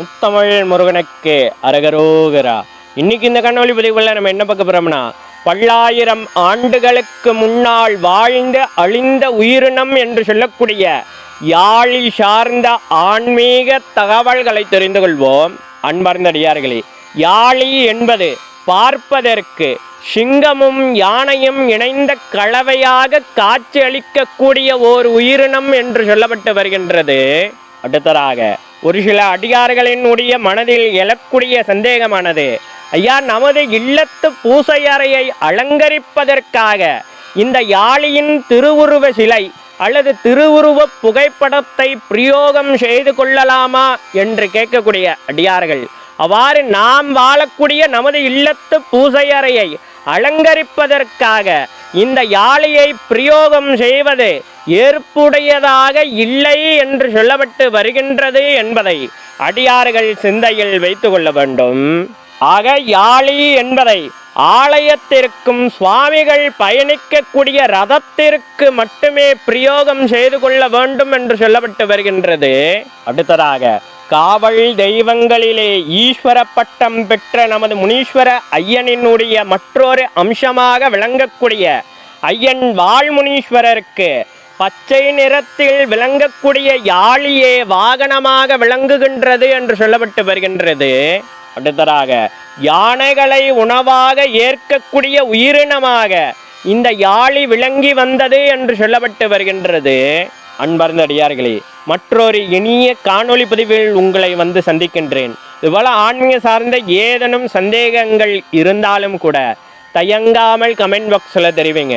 முத்தமிழ் முருகனுக்கு அரகரோகரா. இன்னைக்கு இந்த கண்ணொலி பதிவுகளில் நம்ம என்ன பார்க்க போறோம்னா பல்லாயிரம் ஆண்டுகளுக்கு முன்னால் வாழ்ந்த அழிந்த உயிரினம் என்று சொல்லக்கூடிய யாழி சார்ந்த ஆன்மீக தகவல்களை தெரிந்து கொள்வோம். அன்பார்ந்தடியார்களே யாழி என்பது பார்ப்பதற்கு சிங்கமும் யானையும் இணைந்த கலவையாக காட்சி அளிக்கக்கூடிய ஓர் உயிரினம் என்று சொல்லப்பட்டு வருகின்றது. அடுத்ததாக ஒரு சில அடியார்களினுடைய மனதில் எழக்கூடிய சந்தேகமானது ஐயா நமது இல்லத்து பூசை அறையை அலங்கரிப்பதற்காக இந்த யாழியின் திருவுருவ சிலை அல்லது திருவுருவ புகைப்படத்தை பிரயோகம் செய்து கொள்ளலாமா? என்று கேட்கக்கூடிய அடியார்கள் அவ்வாறு நாம் வாழக்கூடிய நமது இல்லத்து பூசை அறையை அலங்கரிப்பதற்காக இந்த யாழையை பிரயோகம் செய்வது ஏற்புடையதாக இல்லை என்று சொல்லப்பட்டு வருகின்றது என்பதை அடியார்கள் சிந்தையில் வைத்துக் கொள்ள வேண்டும். ஆக யாழி என்பதை ஆலயத்திற்கும் சுவாமிகள் பயணிக்கக்கூடிய ரதத்திற்கு மட்டுமே பிரயோகம் செய்து கொள்ள வேண்டும் என்று சொல்லப்பட்டு வருகின்றது. அடுத்ததாக காவல் தெய்வங்களிலே ஈஸ்வர பட்டம் பெற்ற நமது முனீஸ்வர ஐயனினுடைய மற்றொரு அம்சமாக விளங்கக்கூடிய ஐயன் வாழ்முனீஸ்வரருக்கு பச்சை நிறத்தில் விளங்கக்கூடிய யாழியே வாகனமாக விளங்குகின்றது என்று சொல்லப்பட்டு வருகின்றது. அடுத்ததாக யானைகளை உணவாக ஏற்கக்கூடிய உயிரினமாக இந்த யாழி விளங்கி வந்தது என்று சொல்லப்பட்டு வருகின்றது. அன்பர்ந்த அடியார்களே மற்றொரு இனிய காணொளி பதிவில் உங்களை வந்து சந்திக்கின்றேன். இதுபோல ஆன்மீக சார்ந்த ஏதேனும் சந்தேகங்கள் இருந்தாலும் கூட தயங்காமல் கமெண்ட் பாக்ஸில் தெரிவிங்க.